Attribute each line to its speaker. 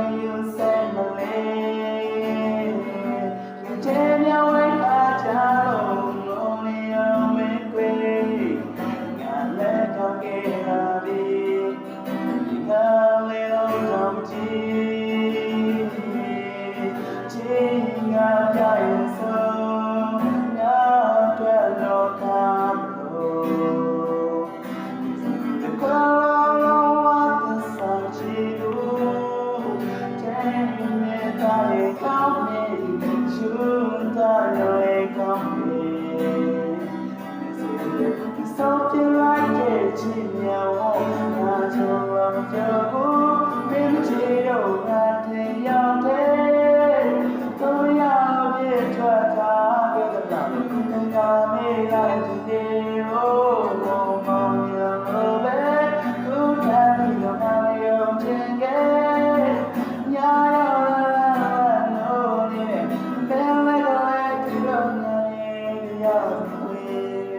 Speaker 1: you said my. 나의 감에 준다 너의 감에 There's something like it 지냐고 나 좋아하려고 왠지로 나한테 연대 너의 앞에 좌다 그가 나를 그가 매일 알지 away.